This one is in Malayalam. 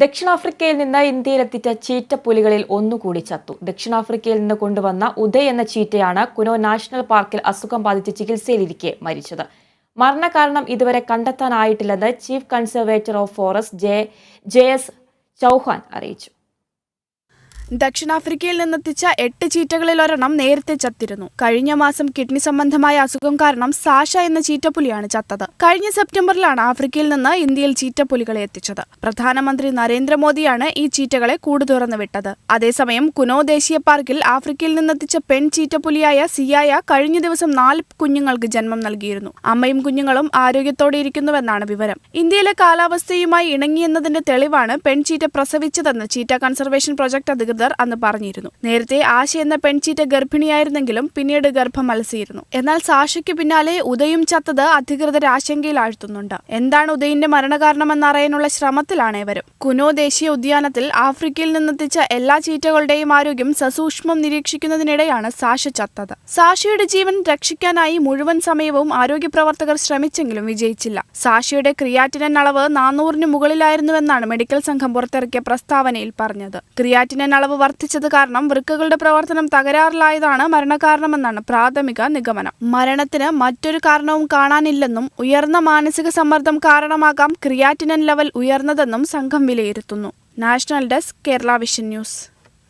ദക്ഷിണാഫ്രിക്കയിൽ നിന്ന് ഇന്ത്യയിലെത്തിച്ച ചീറ്റപ്പുലികളിൽ ഒന്നുകൂടി ചത്തു. ദക്ഷിണാഫ്രിക്കയിൽ നിന്ന് കൊണ്ടുവന്ന ഉദയ് എന്ന ചീറ്റയാണ് കുനോ നാഷണൽ പാർക്കിൽ അസുഖം ബാധിച്ച് ചികിത്സയിലിരിക്കെ മരിച്ചത്. മരണകാരണം ഇതുവരെ കണ്ടെത്താനായിട്ടില്ലെന്ന് chief conservator of forest J J S Chauhan അറിയിച്ചു. ദക്ഷിണാഫ്രിക്കയിൽ നിന്നെത്തിച്ച എട്ട് ചീറ്റകളിൽ ഒരെണ്ണം നേരത്തെ ചത്തിരുന്നു. കഴിഞ്ഞ മാസം കിഡ്നി സംബന്ധമായ അസുഖം കാരണം സാഷ എന്ന ചീറ്റപ്പുലിയാണ് ചത്തത്. കഴിഞ്ഞ സെപ്റ്റംബറിലാണ് ആഫ്രിക്കയിൽ നിന്ന് ഇന്ത്യയിൽ ചീറ്റപ്പുലികളെ എത്തിച്ചത്. പ്രധാനമന്ത്രി നരേന്ദ്രമോദിയാണ് ഈ ചീറ്റകളെ കൂട് തുറന്നു വിട്ടത്. അതേസമയം കുനോ ദേശീയ പാർക്കിൽ ആഫ്രിക്കയിൽ നിന്നെത്തിച്ച പെൺ ചീറ്റപ്പുലിയായ സിയായ കഴിഞ്ഞ ദിവസം നാല് കുഞ്ഞുങ്ങൾക്ക് ജന്മം നൽകിയിരുന്നു. അമ്മയും കുഞ്ഞുങ്ങളും ആരോഗ്യത്തോടെ ഇരിക്കുന്നുവെന്നാണ് വിവരം. ഇന്ത്യയിലെ കാലാവസ്ഥയുമായി ഇണങ്ങിയെന്നതിന്റെ തെളിവാണ് പെൺചീറ്റ പ്രസവിച്ചതെന്ന് ചീറ്റ കൺസർവേഷൻ പ്രൊജക്ട് അധികൃതർ അന്ന് പറഞ്ഞിരുന്നു. നേരത്തെ ആശ എന്ന പെൺചീറ്റ ഗർഭിണിയായിരുന്നെങ്കിലും പിന്നീട് ഗർഭം അലസിയിരുന്നു. എന്നാൽ സാഷയ്ക്ക് പിന്നാലെ ഉദയും ചത്തത് അധികൃതർ ആശങ്കയിൽ ആഴ്ത്തുന്നുണ്ട്. എന്താണ് ഉദയിന്റെ മരണകാരണമെന്നറിയാനുള്ള ശ്രമത്തിലാണ് ഇവരും. കുനോ ദേശീയ ഉദ്യാനത്തിൽ ആഫ്രിക്കയിൽ നിന്നെത്തിച്ച എല്ലാ ചീറ്റകളുടെയും ആരോഗ്യം സസൂക്ഷ്മം നിരീക്ഷിക്കുന്നതിനിടെയാണ് സാഷ ചത്തത്. സാഷയുടെ ജീവൻ രക്ഷിക്കാനായി മുഴുവൻ സമയവും ആരോഗ്യ പ്രവർത്തകർ ശ്രമിച്ചെങ്കിലും വിജയിച്ചില്ല. സാഷയുടെ ക്രിയാറ്റിനൻ അളവ് നാനൂറിന് മുകളിലായിരുന്നുവെന്നാണ് മെഡിക്കൽ സംഘം പുറത്തിറക്കിയ പ്രസ്താവനയിൽ പറഞ്ഞത്. ക്രിയാറ്റിനൻ അളവ് വർദ്ധിച്ചത് കാരണം വൃക്കകളുടെ പ്രവർത്തനം തകരാറിലായതാണ് മരണകാരണമെന്നാണ് പ്രാഥമിക നിഗമനം. മരണത്തിന് മറ്റൊരു കാരണവും കാണാനില്ലെന്നും ഉയർന്ന മാനസിക സമ്മർദ്ദം കാരണമാകാം ക്രിയാറ്റിനൻ ലെവൽ ഉയർന്നതെന്നും സംഘം വിലയിരുത്തുന്നു. National desk Kerala vision news.